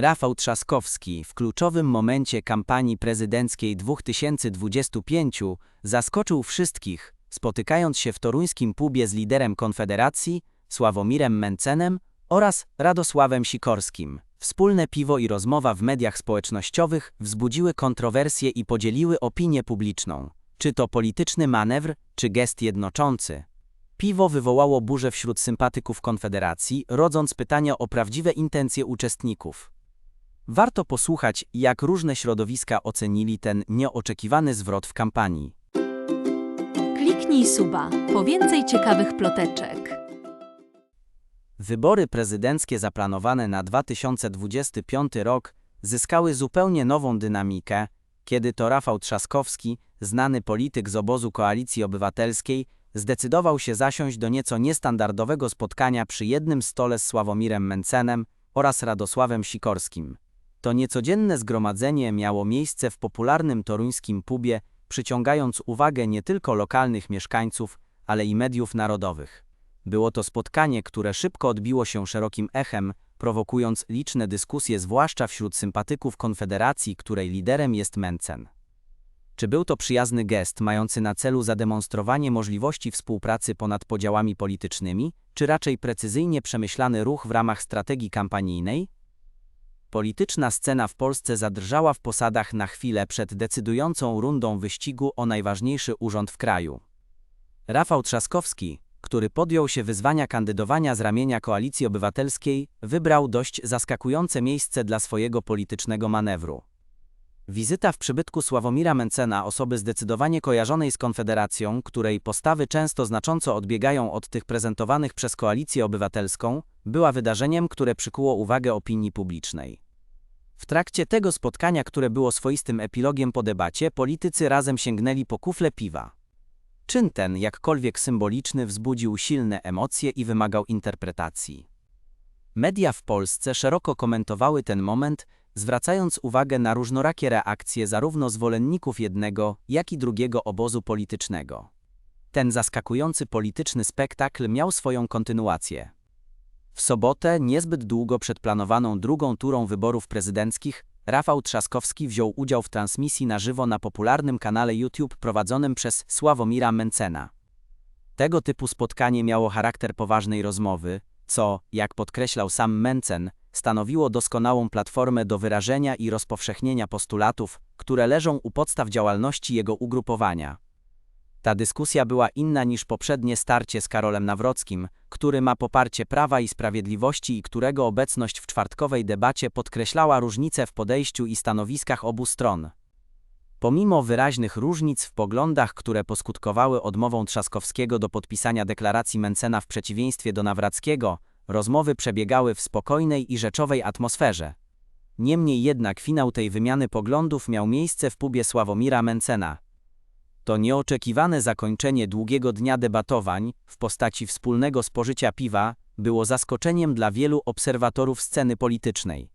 Rafał Trzaskowski w kluczowym momencie kampanii prezydenckiej 2025 zaskoczył wszystkich, spotykając się w toruńskim pubie z liderem Konfederacji, Sławomirem Mencenem oraz Radosławem Sikorskim. Wspólne piwo i rozmowa w mediach społecznościowych wzbudziły kontrowersje i podzieliły opinię publiczną. Czy to polityczny manewr, czy gest jednoczący? Piwo wywołało burzę wśród sympatyków Konfederacji, rodząc pytania o prawdziwe intencje uczestników. Warto posłuchać, jak różne środowiska ocenili ten nieoczekiwany zwrot w kampanii. Kliknij suba po więcej ciekawych ploteczek. Wybory prezydenckie zaplanowane na 2025 rok zyskały zupełnie nową dynamikę, kiedy to Rafał Trzaskowski, znany polityk z obozu Koalicji Obywatelskiej, zdecydował się zasiąść do nieco niestandardowego spotkania przy jednym stole z Sławomirem Mencenem oraz Radosławem Sikorskim. To niecodzienne zgromadzenie miało miejsce w popularnym toruńskim pubie, przyciągając uwagę nie tylko lokalnych mieszkańców, ale i mediów narodowych. Było to spotkanie, które szybko odbiło się szerokim echem, prowokując liczne dyskusje zwłaszcza wśród sympatyków Konfederacji, której liderem jest Mencen. Czy był to przyjazny gest mający na celu zademonstrowanie możliwości współpracy ponad podziałami politycznymi, czy raczej precyzyjnie przemyślany ruch w ramach strategii kampanijnej? Polityczna scena w Polsce zadrżała w posadach na chwilę przed decydującą rundą wyścigu o najważniejszy urząd w kraju. Rafał Trzaskowski, który podjął się wyzwania kandydowania z ramienia Koalicji Obywatelskiej, wybrał dość zaskakujące miejsce dla swojego politycznego manewru. Wizyta w przybytku Sławomira Mencena, osoby zdecydowanie kojarzonej z Konfederacją, której postawy często znacząco odbiegają od tych prezentowanych przez Koalicję Obywatelską, była wydarzeniem, które przykuło uwagę opinii publicznej. W trakcie tego spotkania, które było swoistym epilogiem po debacie, politycy razem sięgnęli po kufle piwa. Czyn ten, jakkolwiek symboliczny, wzbudził silne emocje i wymagał interpretacji. Media w Polsce szeroko komentowały ten moment, zwracając uwagę na różnorakie reakcje zarówno zwolenników jednego, jak i drugiego obozu politycznego. Ten zaskakujący polityczny spektakl miał swoją kontynuację. W sobotę, niezbyt długo przed planowaną drugą turą wyborów prezydenckich, Rafał Trzaskowski wziął udział w transmisji na żywo na popularnym kanale YouTube prowadzonym przez Sławomira Mencena. Tego typu spotkanie miało charakter poważnej rozmowy, co, jak podkreślał sam Mencen, stanowiło doskonałą platformę do wyrażenia i rozpowszechnienia postulatów, które leżą u podstaw działalności jego ugrupowania. Ta dyskusja była inna niż poprzednie starcie z Karolem Nawrockim, który ma poparcie Prawa i Sprawiedliwości i którego obecność w czwartkowej debacie podkreślała różnice w podejściu i stanowiskach obu stron. Pomimo wyraźnych różnic w poglądach, które poskutkowały odmową Trzaskowskiego do podpisania deklaracji Mencena w przeciwieństwie do Nawrackiego, rozmowy przebiegały w spokojnej i rzeczowej atmosferze. Niemniej jednak finał tej wymiany poglądów miał miejsce w pubie Sławomira Mencena. To nieoczekiwane zakończenie długiego dnia debatowań w postaci wspólnego spożycia piwa było zaskoczeniem dla wielu obserwatorów sceny politycznej.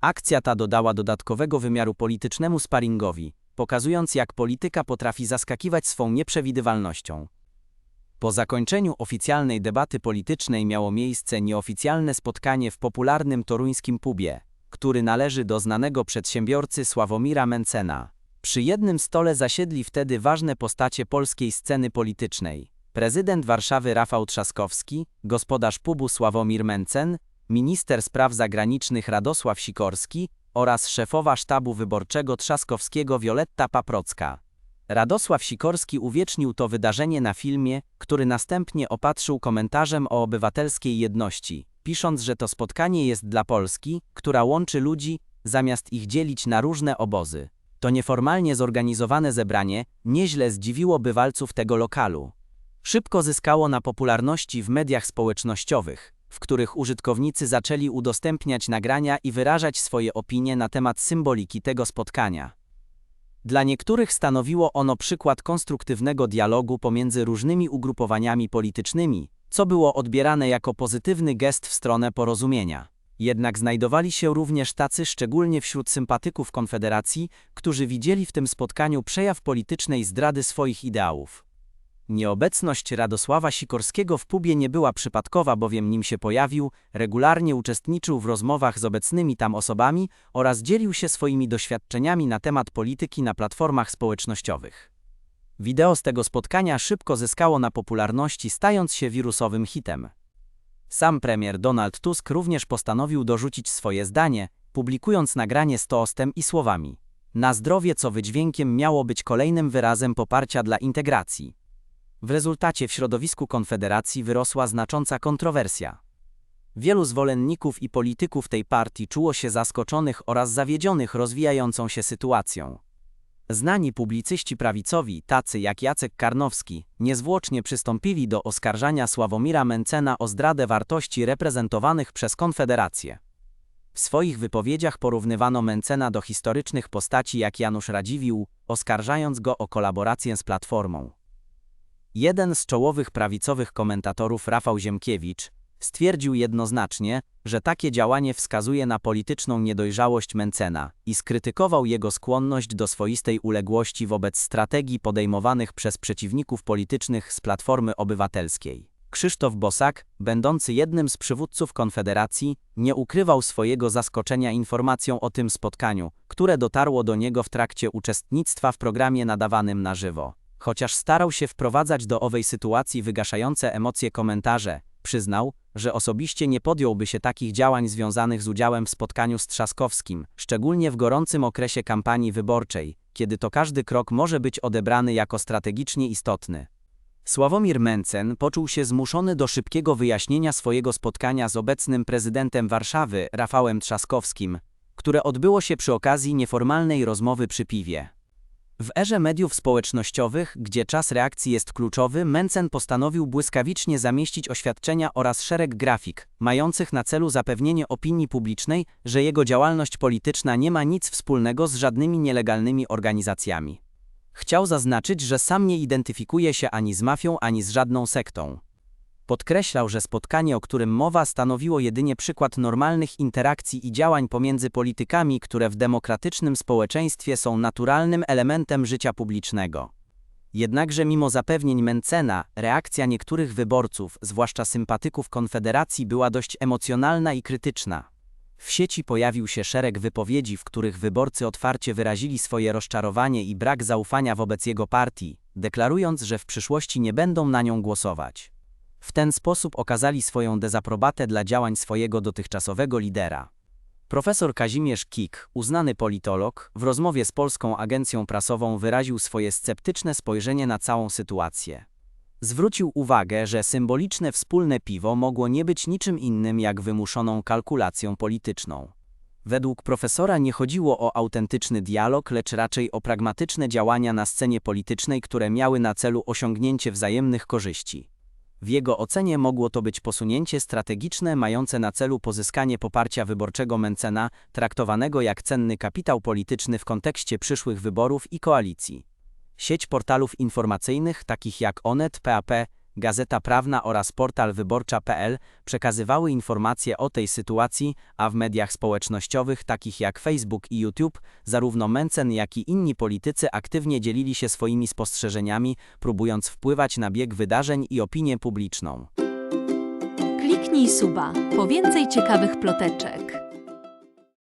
Akcja ta dodała dodatkowego wymiaru politycznemu sparingowi, pokazując jak polityka potrafi zaskakiwać swą nieprzewidywalnością. Po zakończeniu oficjalnej debaty politycznej miało miejsce nieoficjalne spotkanie w popularnym toruńskim pubie, który należy do znanego przedsiębiorcy Sławomira Mencena. Przy jednym stole zasiedli wtedy ważne postacie polskiej sceny politycznej. Prezydent Warszawy Rafał Trzaskowski, gospodarz pubu Sławomir Mencen, minister spraw zagranicznych Radosław Sikorski oraz szefowa sztabu wyborczego Trzaskowskiego Wioletta Paprocka. Radosław Sikorski uwiecznił to wydarzenie na filmie, który następnie opatrzył komentarzem o obywatelskiej jedności, pisząc, że to spotkanie jest dla Polski, która łączy ludzi, zamiast ich dzielić na różne obozy. To nieformalnie zorganizowane zebranie nieźle zdziwiło bywalców tego lokalu. Szybko zyskało na popularności w mediach społecznościowych, w których użytkownicy zaczęli udostępniać nagrania i wyrażać swoje opinie na temat symboliki tego spotkania. Dla niektórych stanowiło ono przykład konstruktywnego dialogu pomiędzy różnymi ugrupowaniami politycznymi, co było odbierane jako pozytywny gest w stronę porozumienia. Jednak znajdowali się również tacy, szczególnie wśród sympatyków Konfederacji, którzy widzieli w tym spotkaniu przejaw politycznej zdrady swoich ideałów. Nieobecność Radosława Sikorskiego w pubie nie była przypadkowa, bowiem nim się pojawił, regularnie uczestniczył w rozmowach z obecnymi tam osobami oraz dzielił się swoimi doświadczeniami na temat polityki na platformach społecznościowych. Wideo z tego spotkania szybko zyskało na popularności, stając się wirusowym hitem. Sam premier Donald Tusk również postanowił dorzucić swoje zdanie, publikując nagranie z toastem i słowami: Na zdrowie, co wydźwiękiem miało być kolejnym wyrazem poparcia dla integracji. W rezultacie w środowisku Konfederacji wyrosła znacząca kontrowersja. Wielu zwolenników i polityków tej partii czuło się zaskoczonych oraz zawiedzionych rozwijającą się sytuacją. Znani publicyści prawicowi, tacy jak Jacek Karnowski, niezwłocznie przystąpili do oskarżania Sławomira Mencena o zdradę wartości reprezentowanych przez Konfederację. W swoich wypowiedziach porównywano Mencena do historycznych postaci jak Janusz Radziwiłł, oskarżając go o kolaborację z Platformą. Jeden z czołowych prawicowych komentatorów, Rafał Ziemkiewicz, stwierdził jednoznacznie, że takie działanie wskazuje na polityczną niedojrzałość Mencena i skrytykował jego skłonność do swoistej uległości wobec strategii podejmowanych przez przeciwników politycznych z Platformy Obywatelskiej. Krzysztof Bosak, będący jednym z przywódców Konfederacji, nie ukrywał swojego zaskoczenia informacją o tym spotkaniu, które dotarło do niego w trakcie uczestnictwa w programie nadawanym na żywo. Chociaż starał się wprowadzać do owej sytuacji wygaszające emocje komentarze, przyznał, że osobiście nie podjąłby się takich działań związanych z udziałem w spotkaniu z Trzaskowskim, szczególnie w gorącym okresie kampanii wyborczej, kiedy to każdy krok może być odebrany jako strategicznie istotny. Sławomir Mencen poczuł się zmuszony do szybkiego wyjaśnienia swojego spotkania z obecnym prezydentem Warszawy, Rafałem Trzaskowskim, które odbyło się przy okazji nieformalnej rozmowy przy piwie. W erze mediów społecznościowych, gdzie czas reakcji jest kluczowy, Mencen postanowił błyskawicznie zamieścić oświadczenia oraz szereg grafik, mających na celu zapewnienie opinii publicznej, że jego działalność polityczna nie ma nic wspólnego z żadnymi nielegalnymi organizacjami. Chciał zaznaczyć, że sam nie identyfikuje się ani z mafią, ani z żadną sektą. Podkreślał, że spotkanie, o którym mowa, stanowiło jedynie przykład normalnych interakcji i działań pomiędzy politykami, które w demokratycznym społeczeństwie są naturalnym elementem życia publicznego. Jednakże mimo zapewnień Mencena, reakcja niektórych wyborców, zwłaszcza sympatyków Konfederacji, była dość emocjonalna i krytyczna. W sieci pojawił się szereg wypowiedzi, w których wyborcy otwarcie wyrazili swoje rozczarowanie i brak zaufania wobec jego partii, deklarując, że w przyszłości nie będą na nią głosować. W ten sposób okazali swoją dezaprobatę dla działań swojego dotychczasowego lidera. Profesor Kazimierz Kik, uznany politolog, w rozmowie z polską agencją prasową wyraził swoje sceptyczne spojrzenie na całą sytuację. Zwrócił uwagę, że symboliczne wspólne piwo mogło nie być niczym innym jak wymuszoną kalkulacją polityczną. Według profesora nie chodziło o autentyczny dialog, lecz raczej o pragmatyczne działania na scenie politycznej, które miały na celu osiągnięcie wzajemnych korzyści. W jego ocenie mogło to być posunięcie strategiczne mające na celu pozyskanie poparcia wyborczego Mencena, traktowanego jak cenny kapitał polityczny w kontekście przyszłych wyborów i koalicji. Sieć portalów informacyjnych takich jak Onet, PAP, Gazeta Prawna oraz portal wyborcza.pl przekazywały informacje o tej sytuacji, a w mediach społecznościowych takich jak Facebook i YouTube zarówno Mencen, jak i inni politycy aktywnie dzielili się swoimi spostrzeżeniami, próbując wpływać na bieg wydarzeń i opinię publiczną. Kliknij suba po więcej ciekawych ploteczek.